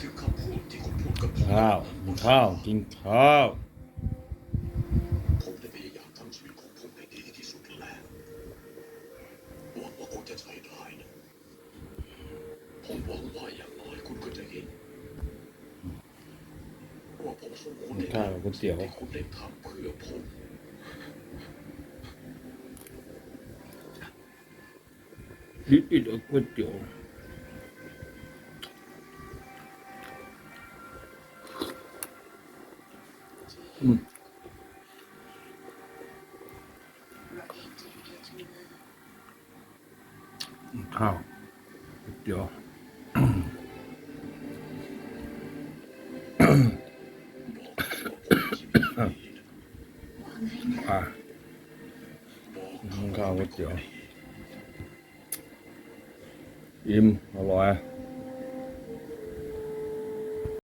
ถึงคำพูดที่คุณพูดกับผมข้าวกินข้าวกินข้าว ผมได้พยายามทำชีวิตของผมให้ดีที่สุดแล้วหวังว่าคุณจะใช้ได้นะผมหวังว่าอย่างน้อยคุณก็จะเห็นว่าผมสมควรได้ข้าวก๋วยเตี๋ยว ที่คุณได้ทำเพื่อผมดิดอิดก๋วยเตี๋ยวอืมข้าวก๋วยเตี๋ยว Ừ. Wow. Ja. 아, 뭔가 어때요? 임, 올라와.